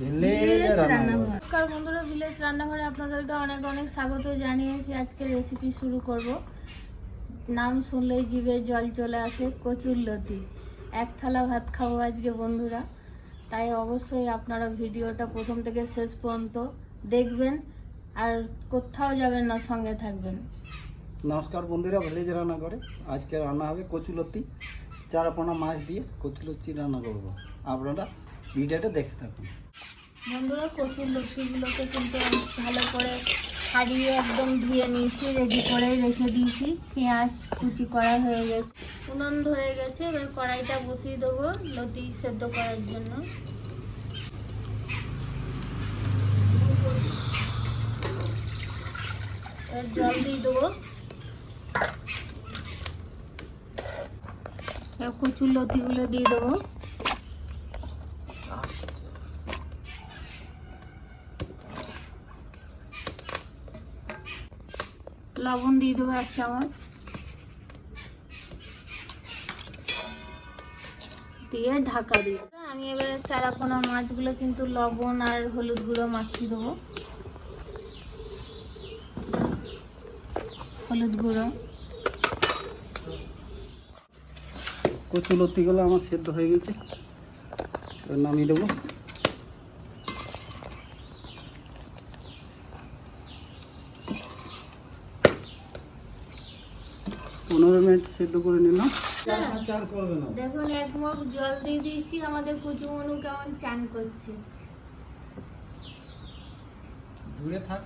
রান্নাঘর। নমস্কার বন্ধুরা ভিলেজ রান্নাঘরে আপনাদেরকে অনেক অনেক স্বাগত জানিয়ে কি আজকে রেসিপি শুরু করব। নাম শুনলেই জিভে জল চলে আসে কচুর লতি। এক থালা ভাত খাব আজকে বন্ধুরা। তাই অবশ্যই আপনারা ভিডিওটা প্রথম থেকে শেষ পর্যন্ত দেখবেন আর কোথাও যাবেন না সঙ্গে থাকবেন। নমস্কার বন্ধুরা ভিলেজ রান্না করে আজকে রান্না হবে কচুলতি চারাপোনা মাছ দিয়ে কচুলতি রান্না করব। আপনারা ভিডিওটা দেখতে থাকুন। বন্ধুরা কচুর লতিগুলোকে কিন্তু ভালো করে ছাড়িয়ে একদম ধুয়ে নিয়েছি রেডি করে রেখে দিয়েছি। পেঁয়াজ কুচি করা হয়ে গেছে। উনুন ধরে গেছে, এবার কড়াইটা বসিয়ে দেবো লতি সেদ্ধ করার জন্য। জল দিয়ে দেবো। কচুর লতিগুলো দিয়ে দেবো। লবণ দিয়ে দেবো এক চামচ। দিয়ে ঢাকা দিয়ে আমি এবারে চারাপোনা মাছগুলো কিন্তু লবণ আর হলুদ গুঁড়ো মাখিয়ে দেবো। হলুদ গুঁড়ো। কচুলতিগুলো আমার সেদ্ধ হয়ে গেছে। নামিয়ে দেবো। পনেরো মিনিট সেদ্ধ করে নিলাম দেখুন এক মগ জল দিয়ে দিয়েছি আমাদের কুচু মনু কেমন চান করছে। দূরে থাক।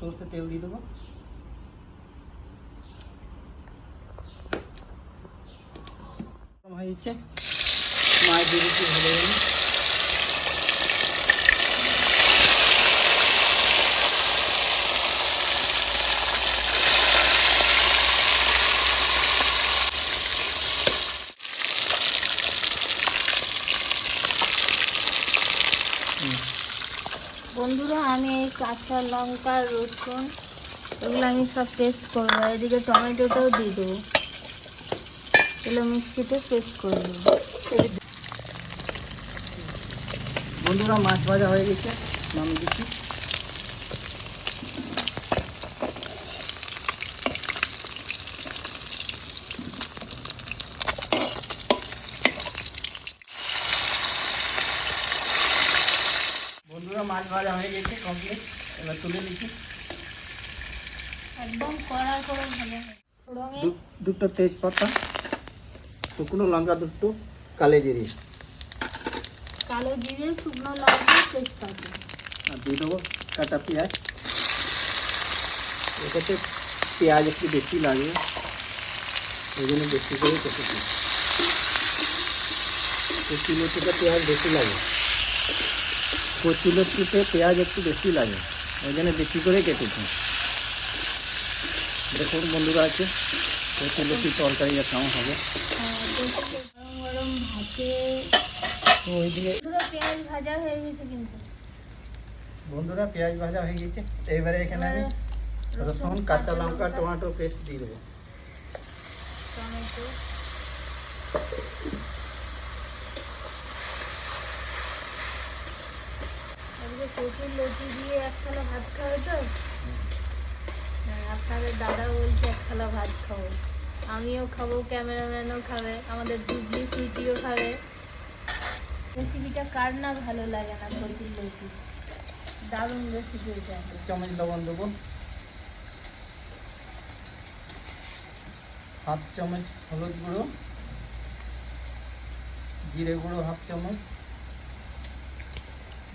সর্ষে তেল দিয়ে দেবো। হয়েছে মাছ দিয়ে দিচ্ছি ভালো করে বন্ধুরা, আমি এই কাঁচা লঙ্কা, রসুন এগুলো আমি সব পেস্ট করব। এদিকে টমেটোটাও দিয়ে দেবো। এগুলো মিক্সিতে পেস্ট করে বন্ধুরা, মাছ ভাজা হয়ে গেছে। নামিয়ে দিচ্ছি বন্ধুরা মাছ ভাজা হয়ে গেছে কমপ্লিট এবার তুলে নিচ্ছি। একদম কড়া করে ভালো ফোড়ঙে দু- দুটো তেজপাতা শুকনো লঙ্কা দুটো কালে জিরে। কালো জিরে শুকনো লঙ্কা তেজপাতা। আর দিয়ে দেবো কাটা পেঁয়াজ। এটাতে পেঁয়াজ একটু বেশি লাগে ওই জন্য বেশি করে কেটেছি কচুলতিতে পেঁয়াজ বেশি লাগে। কচুলতিতে পেঁয়াজ একটু বেশি লাগে। ওই জন্য বেশি করে কেটেছি দেখুন বন্ধুরা আছে। কচুলতি তরকারি কেমন হবে? হ্যাঁ, দেখতে গরম গরম ভাতে তো ওইদিকে পুরো পেঁয়াজ ভাজা হয়ে গেছে কিন্তু। বন্ধুরা পেঁয়াজ ভাজা হয়ে গেছে। এবারে এখানে আমি রসুন কাঁচা লঙ্কা টমেটো পেস্ট দিয়ে দেবো। টমেটো। আজকে প্রচুর লতি দিয়ে এক থালা ভাত খাবে তো? হ্যাঁ আপনাদের দাদা বলছে এক থালা ভাত খাব। আমিও খাব, ক্যামেরাম্যানও খাবে, আমাদের দুবলি সুইটিও খাবে। রেসিপিটা কার না ভালো লাগে না প্রচুর লতি? দারুণ রেসিপি এটা। চামচ লবণ দেবো? হাফ চামচ হলুদ গুঁড়ো, জিরে গুঁড়ো হাফ চামচ।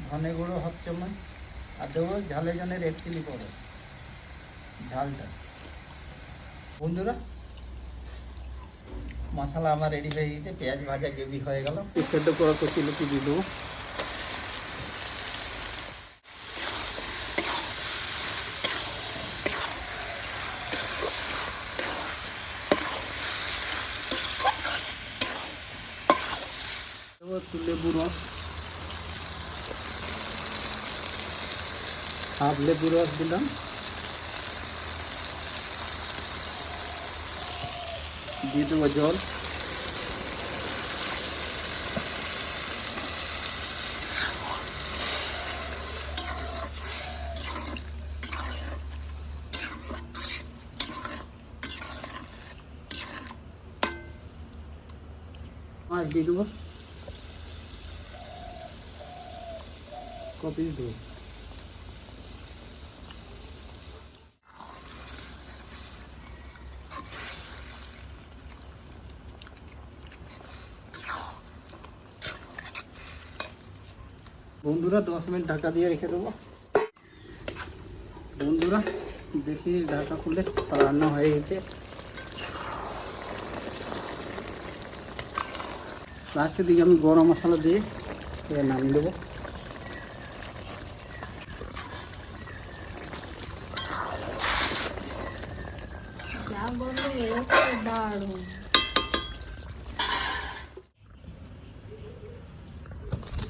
ধনে গুঁড়ো হাফ চামচ আর দেবো ঝালে জন্য রেড চিলি পাউডার ঝালটা। বন্ধুরা, মশলা আমার রেডি হয়ে গেছে, পেঁয়াজ ভাজা গ্রেভি হয়ে গেল। সেদ্ধ করা কচি লুচি দিয়ে দেবো। লেবু রস। हाफ़ लेबु रस दिल दी देव जल दे दो कॉपी दो. বন্ধুরা, দশ মিনিট ঢাকা দিয়ে রেখে দেবো। বন্ধুরা, দেখি ঢাকা খুলে রান্না হয়ে গেছে। লাস্টের দিকে আমি গরম মশলা দিয়ে নামিয়ে দেবো।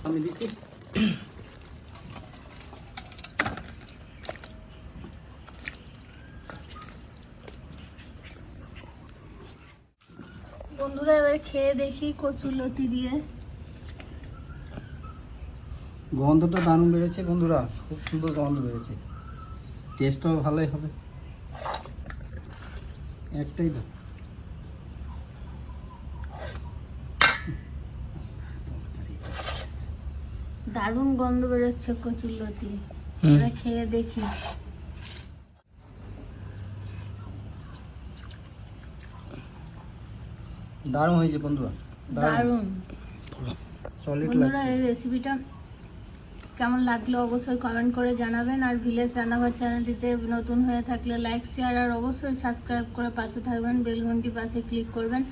আমি দিচ্ছি বন্ধুরা, এবার খেয়ে দেখি কচুর লতি দিয়ে। গন্ধটা দারুণ বেড়েছে বন্ধুরা, খুব সুন্দর গন্ধ বেড়েছে। টেস্টও ভালোই হবে। একটাই তো দারুণ গন্ধ বেরোচ্ছে কচুর লতি। এবার খেয়ে দেখি। দারুণ হয়েছে বন্ধুরা দারুণ। সলিড বন্ধুরা এই রেসিপিটা কেমন লাগল অবশ্যই কমেন্ট করে জানাবেন। আর ভিলেজ রান্নাঘর চ্যানেলটিতে নতুন হয়ে থাকলে লাইক শেয়ার আর অবশ্যই সাবস্ক্রাইব করে পাশে থাকবেন। বেল ঘন্টি পাশে ক্লিক করবেন।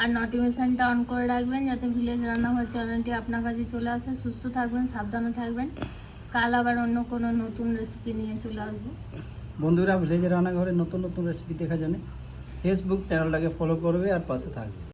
আর নোটিফিকেশনটা অন করে রাখবেন যাতে ভিলেজ রান্নাঘর চ্যানেলটি আপনার কাছে চলে আসে। সুস্থ থাকবেন, সাবধানে থাকবেন। কাল আবার অন্য কোনো নতুন রেসিপি নিয়ে চলে আসব। বন্ধুরা, ভিলেজের রান্নাঘরে নতুন নতুন রেসিপি দেখা জানে। ফেসবুক চ্যানেলটাকে ফলো করবে আর পাশে থাকবে।